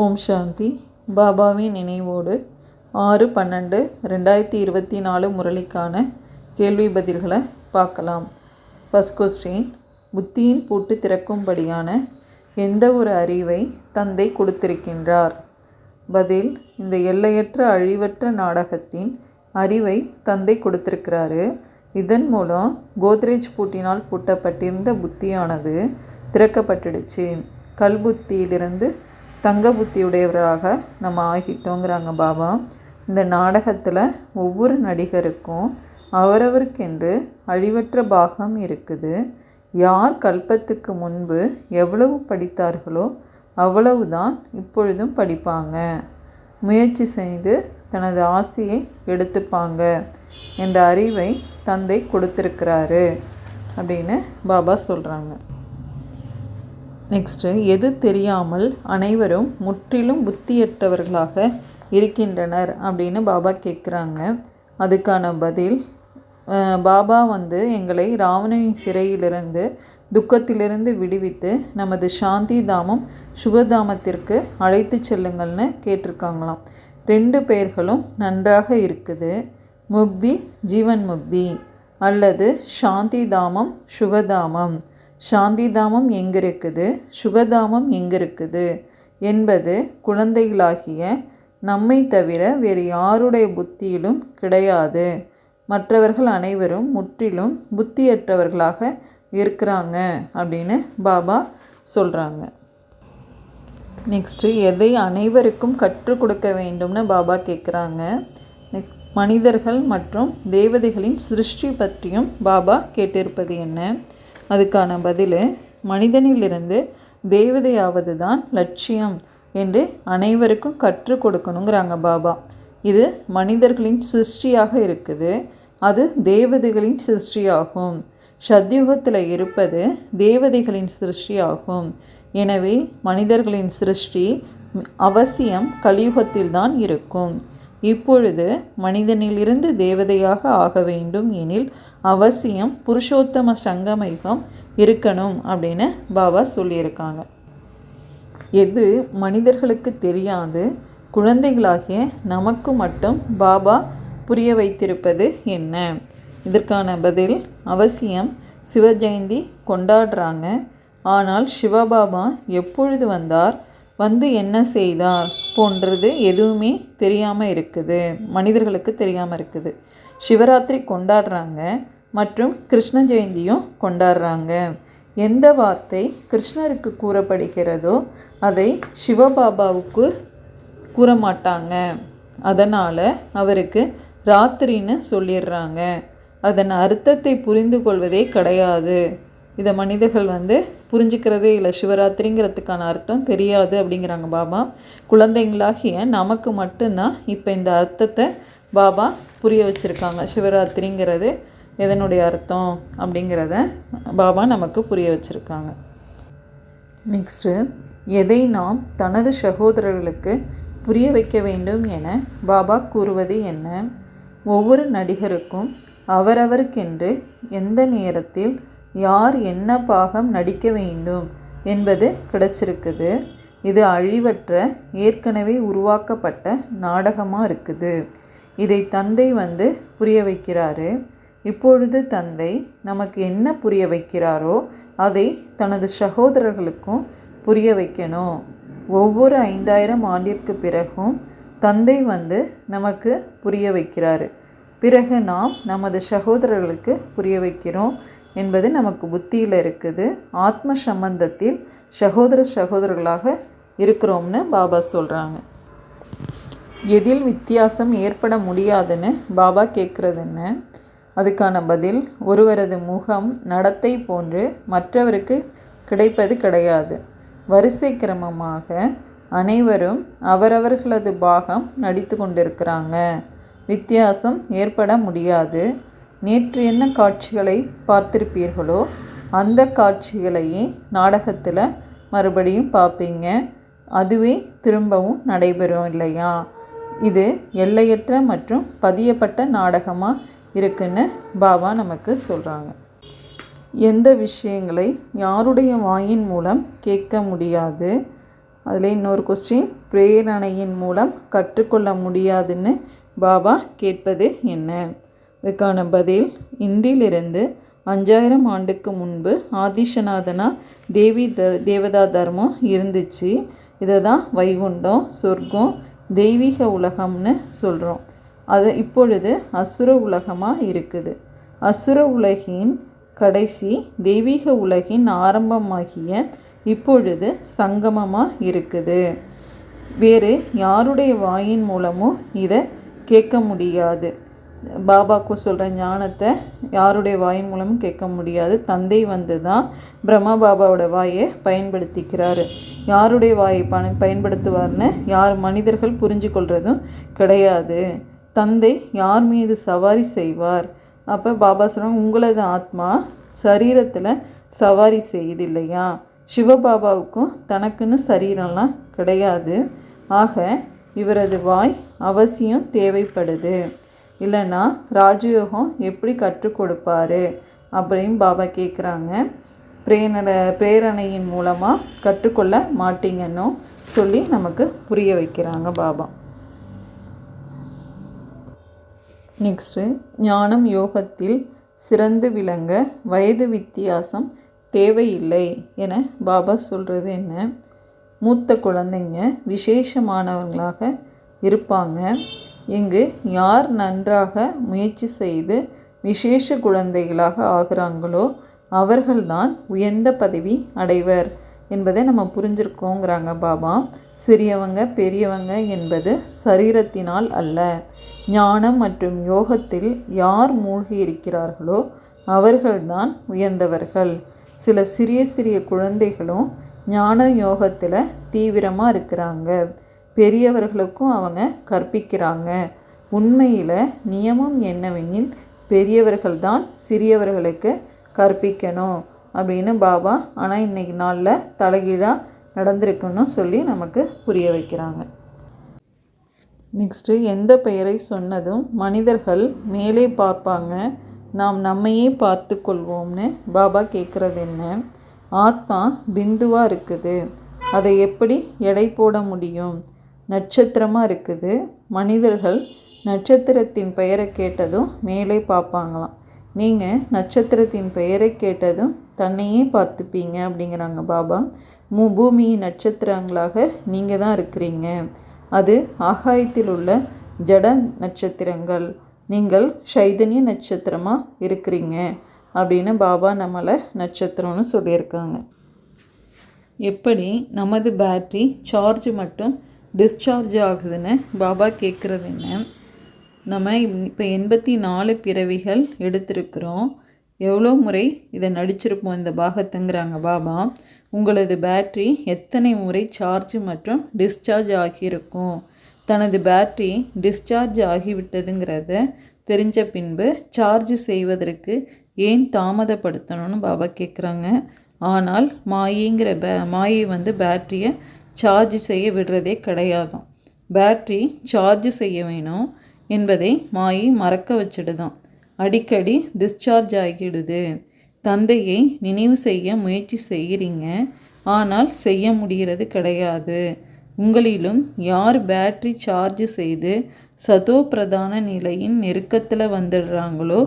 ஓம் சாந்தி. பாபாவின் நினைவோடு ஆறு பன்னெண்டு ரெண்டாயிரத்தி இருபத்தி நாலு முரளிக்கான கேள்வி பதில்களை பார்க்கலாம். ஃபஸ்ட் கொஸ்டின் புத்தியின் பூட்டு திறக்கும்படியான எந்த ஒரு அறிவை தந்தை கொடுத்திருக்கின்றார்? பதில். இந்த எல்லையற்ற அழிவற்ற நாடகத்தின் அறிவை தந்தை கொடுத்திருக்கிறாரு. இதன் மூலம் கோத்ரேஜ் பூட்டினால் பூட்டப்பட்டிருந்த புத்தியானது திறக்கப்பட்டுடுச்சு. கல்புத்தியிலிருந்து புத்தியிலிருந்து தங்க புத்தியுடையவராக நம்ம ஆகிட்டோங்கிறாங்க பாபா. இந்த நாடகத்தில் ஒவ்வொரு நடிகருக்கும் அவரவருக்கென்று அழிவற்ற பாகம் இருக்குது. யார் கல்பத்துக்கு முன்பு எவ்வளவு படித்தார்களோ அவ்வளவுதான் இப்பொழுதும் படிப்பாங்க. முயற்சி செய்து தனது ஆஸ்தியை எடுத்துப்பாங்க என்ற அறிவை தந்தை கொடுத்துருக்கிறாரு அப்படின்னு பாபா சொல்கிறாங்க நெக்ஸ்ட்டு எது தெரியாமல் அனைவரும் முற்றிலும் புத்தியற்றவர்களாக இருக்கின்றனர் அப்படின்னு பாபா கேட்குறாங்க அதுக்கான பதில் பாபா வந்து எங்களை ராவணனின் சிறையிலிருந்து துக்கத்திலிருந்து விடுவித்து நமது சாந்தி தாமம் சுகதாமத்திற்கு அழைத்து செல்லுங்கள்னு கேட்டிருக்காங்களாம். ரெண்டு பெயர்களும் நன்றாக இருக்குது. முக்தி ஜீவன் முக்தி அல்லது சாந்தி தாமம் சுகதாமம். சாந்தி தாமம் எங்கிருக்குது? சுகதாமம் எங்கிருக்குது? என்பது குழந்தைகளாகிய நம்மை தவிர வேறு யாருடைய புத்தியிலும் கிடையாது. மற்றவர்கள் அனைவரும் முற்றிலும் புத்தியற்றவர்களாக இருக்கிறாங்க அப்படின்னு பாபா சொல்கிறாங்க நெக்ஸ்ட்டு எதை அனைவருக்கும் கற்றுக் கொடுக்க வேண்டும்னு பாபா கேட்குறாங்க நெக்ஸ்ட் மனிதர்கள் மற்றும் தேவதைகளின் சிருஷ்டி பற்றியும் பாபா கேட்டிருப்பது என்ன? அதுக்கான பதில் மனிதனிலிருந்து தேவதையாவது தான் லட்சியம் என்று அனைவருக்கும் கற்றுக் கொடுக்கணுங்கிறாங்க பாபா. இது மனிதர்களின் சிருஷ்டியாக இருக்குது. அது தேவதைகளின் சிருஷ்டியாகும். சத்யுகத்தில் இருப்பது தேவதைகளின் சிருஷ்டியாகும். எனவே மனிதர்களின் சிருஷ்டி அவசியம் கலியுகத்தில் தான் இருக்கும். இப்பொழுது மனிதனிலிருந்து தேவதையாக ஆக வேண்டும் எனில் அவசியம் புருஷோத்தம சங்கமயுகம் இருக்கணும் அப்படின்னு பாபா சொல்லியிருக்காங்க. எது மனிதர்களுக்கு தெரியாது குழந்தைகளாகிய நமக்கு மட்டும் பாபா புரிய வைத்திருப்பது என்ன? இதற்கான பதில் அவசியம் சிவஜெயந்தி கொண்டாடுறாங்க. ஆனால் சிவபாபா எப்பொழுது வந்தார்? வந்து என்ன செய்தார்? போன்றது எதுவுமே தெரியாமல் இருக்குது. மனிதர்களுக்கு தெரியாமல் இருக்குது. சிவராத்திரி கொண்டாடுறாங்க. மற்றும் கிருஷ்ண ஜெயந்தியும் கொண்டாடுறாங்க. எந்த வார்த்தை கிருஷ்ணருக்கு கூறப்படுகிறதோ அதை சிவபாபாவுக்கு கூற மாட்டாங்க அதனால் அவருக்கு ராத்திரின்னு சொல்லிடுறாங்க. அதன் அர்த்தத்தை புரிந்து கொள்வதே கிடையாது. இதை மனிதர்கள் வந்து புரிஞ்சுக்கிறதே இல்லை. சிவராத்திரிங்கிறதுக்கான அர்த்தம் தெரியாது அப்படிங்கிறாங்க பாபா. குழந்தைங்களாகிய நமக்கு மட்டும்தான் இப்போ இந்த அர்த்தத்தை பாபா புரிய வச்சுருக்காங்க. சிவராத்திரிங்கிறது எதனுடைய அர்த்தம் அப்படிங்கிறத பாபா நமக்கு புரிய வச்சுருக்காங்க. நெக்ஸ்ட்டு எதை நாம் தனது சகோதரர்களுக்கு புரிய வைக்க வேண்டும் என பாபா கூறுவது என்ன? ஒவ்வொரு நடிகருக்கும் அவரவருக்கென்று எந்த நேரத்தில் யார் என்ன பாகம் நடிக்க வேண்டும் என்பது கிடைச்சிருக்குது. இது அழிவற்ற ஏற்கனவே உருவாக்கப்பட்ட நாடகமாக இருக்குது. இதை தந்தை வந்து புரிய வைக்கிறாரு. இப்பொழுது தந்தை நமக்கு என்ன புரிய வைக்கிறாரோ அதை தனது சகோதரர்களுக்கும் புரிய வைக்கணும். ஒவ்வொரு ஐந்தாயிரம் ஆண்டிற்கு பிறகும் தந்தை வந்து நமக்கு புரிய வைக்கிறாரு. பிறகு நாம் நமது சகோதரர்களுக்கு புரிய வைக்கிறோம் என்பது நமக்கு புத்தியில் இருக்குது. ஆத்ம சம்பந்தத்தில் சகோதர சகோதரர்களாக இருக்கிறோம்னு பாபா சொல்கிறாங்க எதில் வித்தியாசம் ஏற்பட முடியாதுன்னு பாபா கேட்குறது என்ன? அதுக்கான பதில் ஒருவரது முகம் நடத்தை போன்று மற்றவருக்கு கிடைப்பது கிடையாது. வரிசை கிரமமாக அனைவரும் அவரவர்களது பாகம் நடித்து கொண்டிருக்கிறாங்க. வித்தியாசம் ஏற்பட முடியாது. நேற்று என்ன காட்சிகளை பார்த்திருப்பீர்களோ அந்த காட்சிகளையே நாடகத்தில் மறுபடியும் பார்ப்பீங்க. அதுவே திரும்பவும் நடைபெறும் இல்லையா? இது எல்லையற்ற மற்றும் பதியப்பட்ட நாடகமாக இருக்குன்னு பாபா நமக்கு சொல்கிறாங்க எந்த விஷயங்களை யாருடைய வாயின் மூலம் கேட்க முடியாது? அதில் இன்னொரு கொஸ்டின் பிரேரணையின் மூலம் கற்றுக்கொள்ள முடியாதுன்னு பாபா கேட்பது என்ன? இதுக்கான பதில் இன்றிலிருந்து அஞ்சாயிரம் ஆண்டுக்கு முன்பு ஆதிஷநாதனா தேவி த தேவதா தர்மம் இருந்துச்சு. இதை தான் வைகுண்டம் சொர்க்கம் தெய்வீக உலகம்னு சொல்கிறோம் அது இப்பொழுது அசுர உலகமாக இருக்குது. அசுர உலகின் கடைசி தெய்வீக உலகின் ஆரம்பமாகிய இப்பொழுது சங்கமமாக இருக்குது. வேறு யாருடைய வாயின் மூலமும் இதை கேட்க முடியாது. பாபாவுக்கு சொல்கிற ஞானத்தை யாருடைய வாயின் மூலமும் கேட்க முடியாது. தந்தை வந்து தான் பிரம்மா பாபாவோட வாயை பயன்படுத்திக்கிறாரு. யாருடைய வாயை ப பயன்படுத்துவார்னு யார் மனிதர்கள் புரிஞ்சு கொள்வதும் கிடையாது. தந்தை யார் மீது சவாரி செய்வார்? அப்போ பாபா சொன்னாங்க உங்களது ஆத்மா சரீரத்தில் சவாரி செய்யுது இல்லையா சிவபாபாவுக்கும் தனக்குன்னு சரீரம்லாம் கிடையாது. ஆக இவரது வாய் அவசியம் தேவைப்படுது. இல்லைன்னா ராஜயோகம் எப்படி கற்றுக் கொடுப்பாரு? அப்படின்னு பாபா கேட்குறாங்க பிரேரணை பிரேரணையின் மூலமாக கற்றுக்கொள்ள மாட்டீங்கன்னு சொல்லி நமக்கு புரிய வைக்கிறாங்க பாபா. நெக்ஸ்ட்டு ஞானம் யோகத்தில் சிறந்து விளங்க வயது வித்தியாசம் தேவையில்லை என பாபா சொல்கிறது என்ன? மூத்த குழந்தைங்க விசேஷமானவங்களாக இருப்பாங்க. இங்கு யார் நன்றாக முயற்சி செய்து விசேஷ குழந்தைகளாக ஆகிறாங்களோ அவர்கள்தான் உயர்ந்த பதவி அடைவர் என்பதை நம்ம புரிஞ்சிருக்கோங்கிறாங்க பாபா. சிறியவங்க பெரியவங்க என்பது சரீரத்தினால் அல்ல. ஞானம் மற்றும் யோகத்தில் யார் மூழ்கி இருக்கிறார்களோ அவர்கள்தான் உயர்ந்தவர்கள். சில சிறிய சிறிய குழந்தைகளும் ஞான யோகத்தில் தீவிரமாக இருக்கிறாங்க. பெரியவர்களுக்கும் அவங்க கற்பிக்கிறாங்க. உண்மையில் நியமம் என்னவெனில் பெரியவர்கள் தான் சிறியவர்களுக்கு கற்பிக்கணும் அப்படின்னு பாபா ஆனால் இன்றைக்கி நாளில் தலைகீழாக நடந்திருக்குன்னு சொல்லி நமக்கு புரிய வைக்கிறாங்க. நெக்ஸ்ட்டு எந்த பெயரை சொன்னதும் மனிதர்கள் மேலே பார்ப்பாங்க. நாம் நம்மையே பார்த்து கொள்வோம்னு பாபா கேட்குறது என்ன? ஆத்மா பிந்துவாக இருக்குது. அதை எப்படி எடை போட முடியும்? நட்சத்திரமாக இருக்குது. மனிதர்கள் நட்சத்திரத்தின் பெயரை கேட்டதும் மேலே பார்ப்பாங்களாம். நீங்கள் நட்சத்திரத்தின் பெயரை கேட்டதும் தன்னையே பார்த்துப்பீங்க அப்படிங்கிறாங்க பாபா. மூ பூமியின் நட்சத்திரங்களாக நீங்கள் தான் இருக்கிறீங்க. அது ஆகாயத்தில் உள்ள ஜட நட்சத்திரங்கள். நீங்கள் சைதன்ய நட்சத்திரமாக இருக்கிறீங்க அப்படின்னு பாபா நம்மளை நட்சத்திரம்னு சொல்லியிருக்காங்க. எப்படி நமது பேட்ரி சார்ஜ் மட்டும் டிஸ்சார்ஜ் ஆகுதுன்னு பாபா கேட்குறது என்ன? நம்ம இப்போ எண்பத்தி நாலு பிறவிகள் எடுத்திருக்கிறோம். எவ்வளோ முறை இதை நடிச்சிருப்போம் இந்த பாகத்துங்கிறாங்க பாபா. உங்களது பேட்டரி எத்தனை முறை சார்ஜ் மற்றும் டிஸ்சார்ஜ் ஆகியிருக்கும்? தனது பேட்டரி டிஸ்சார்ஜ் ஆகிவிட்டதுங்கிறத தெரிஞ்ச பின்பு சார்ஜ் செய்வதற்கு ஏன் தாமதப்படுத்தணும்னு பாபா கேட்குறாங்க ஆனால் மாயிங்கிற பே மாயை வந்து பேட்டரியை சார்ஜ் செய்ய விடுறதே கிடையாதான் பேட்ரி சார்ஜ் செய்ய வேணும் என்பதை மாயை மறக்க வச்சிடுதான் அடிக்கடி டிஸ்சார்ஜ் ஆகிடுது. தந்தையை நினைவு செய்ய முயற்சி செய்கிறீங்க. ஆனால் செய்ய முடிகிறது கிடையாது. உங்களிலும் யார் பேட்ரி சார்ஜ் செய்து சதோ பிரதான நிலையின் நெருக்கத்தில் வந்துடுறாங்களோ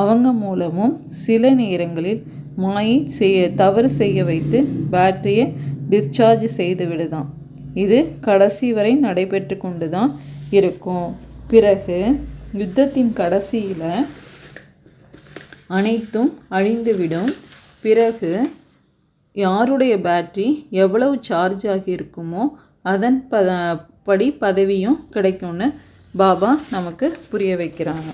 அவங்க மூலமும் சில நேரங்களில் மாயை செய்ய தவறு செய்ய வைத்து பேட்டரியை டிஸ்சார்ஜ் செய்து விடுதான். இது கடைசி வரை நடைபெற்று கொண்டு தான் இருக்கும். பிறகு யுத்தத்தின் கடைசியில் அனைத்தும் அழிந்துவிடும். பிறகு யாருடைய பேட்ரி எவ்வளவு சார்ஜ் ஆகியிருக்குமோ அதன் ப படி பதவியும் கிடைக்கும்னு பாபா நமக்கு புரிய வைக்கிறாங்க.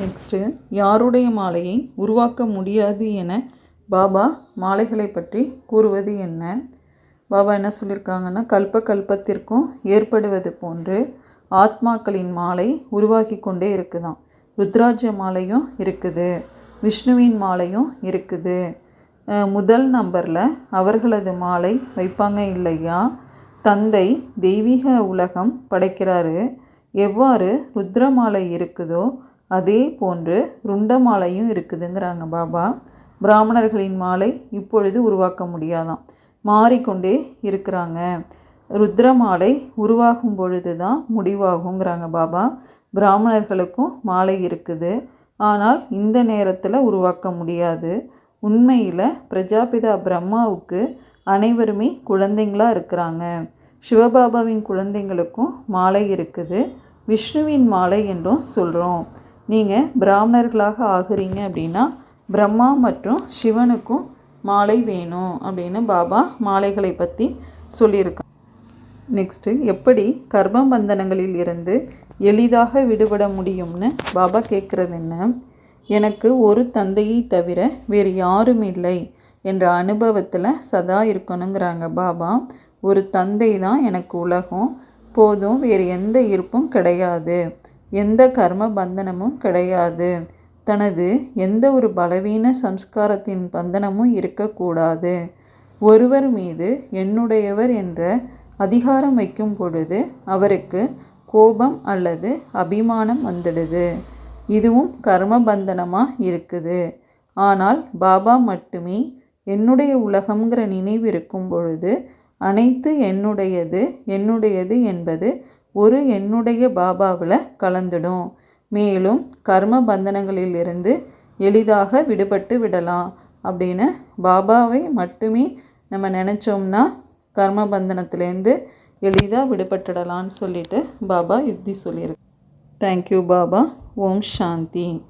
நெக்ஸ்ட்டு யாருடைய மாலையை உருவாக்க முடியாது என பாபா மாலைகளை பற்றி கூறுவது என்ன? பாபா என்ன சொல்லியிருக்காங்கன்னா கல்ப கல்பத்திற்கும் ஏற்படுவது போன்று ஆத்மாக்களின் மாலை உருவாகி கொண்டே இருக்குதான் ருத்ராஜ மாலையும் இருக்குது. விஷ்ணுவின் மாலையும் இருக்குது. முதல் நம்பரில் அவர்களது மாலை வைப்பாங்க இல்லையா? தந்தை தெய்வீக உலகம் படைக்கிறாரு. எவ்வாறு ருத்ர மாலை இருக்குதோ அதே போன்று ருண்ட மாலையும் இருக்குதுங்கிறாங்க பாபா. பிராமணர்களின் மாலை இப்பொழுது உருவாக்க முடியாதாம். மாறிக்கொண்டே இருக்கிறாங்க. ருத்ர மாலை உருவாகும் பொழுது தான் முடிவாகுங்கிறாங்க பாபா. பிராமணர்களுக்கும் மாலை இருக்குது. ஆனால் இந்த நேரத்தில் உருவாக்க முடியாது. உண்மையில் பிரஜாபிதா பிரம்மாவுக்கு அனைவருமே குழந்தைங்களாக இருக்கிறாங்க. சிவபாபாவின் குழந்தைங்களுக்கும் மாலை இருக்குது. விஷ்ணுவின் மாலை என்றும் சொல்கிறோம் நீங்கள் பிராமணர்களாக ஆகுறீங்க அப்படின்னா பிரம்மா மற்றும் சிவனுக்கும் மாலை வேணும் அப்படின்னு பாபா மாலைகளை பற்றி சொல்லியிருக்காங்க. நெக்ஸ்ட்டு எப்படி கர்ம பந்தனங்களில் இருந்து எளிதாக விடுபட முடியும்னு பாபா கேட்குறது என்ன? எனக்கு ஒரு தந்தையை தவிர வேறு யாரும் இல்லை என்ற அனுபவத்தில் சதா இருக்கணுங்கிறாங்க பாபா. ஒரு தந்தை தான் எனக்கு உலகம். போதும் வேறு எந்த இருப்பும் கிடையாது. எந்த கர்ம பந்தனமும் கிடையாது. தனது எந்த ஒரு பலவீன சம்ஸ்காரத்தின் பந்தனமும் இருக்கக்கூடாது. ஒருவர் மீது என்னுடையவர் என்ற அதிகாரம் வைக்கும் பொழுது அவருக்கு கோபம் அல்லது அபிமானம் வந்துடுது. இதுவும் கர்ம பந்தனமாக இருக்குது. ஆனால் பாபா மட்டுமே என்னுடைய உலகம்ங்கிற நினைவு இருக்கும் பொழுது அனைத்து என்னுடையது என்னுடையது என்பது ஒரு என்னுடைய பாபாவில் கலந்துடும். மேலும் கர்ம பந்தனங்களிலிருந்து எளிதாக விடுபட்டு விடலாம் அப்படின்னு பாபாவை மட்டுமே நம்ம நினச்சோம்னா கர்ம பந்தனத்துலேருந்து எளிதாக விடுபட்டுடலான்னு சொல்லிட்டு பாபா யுக்தி சொல்லியிருக்கு. Thank you Baba. Om Shanti.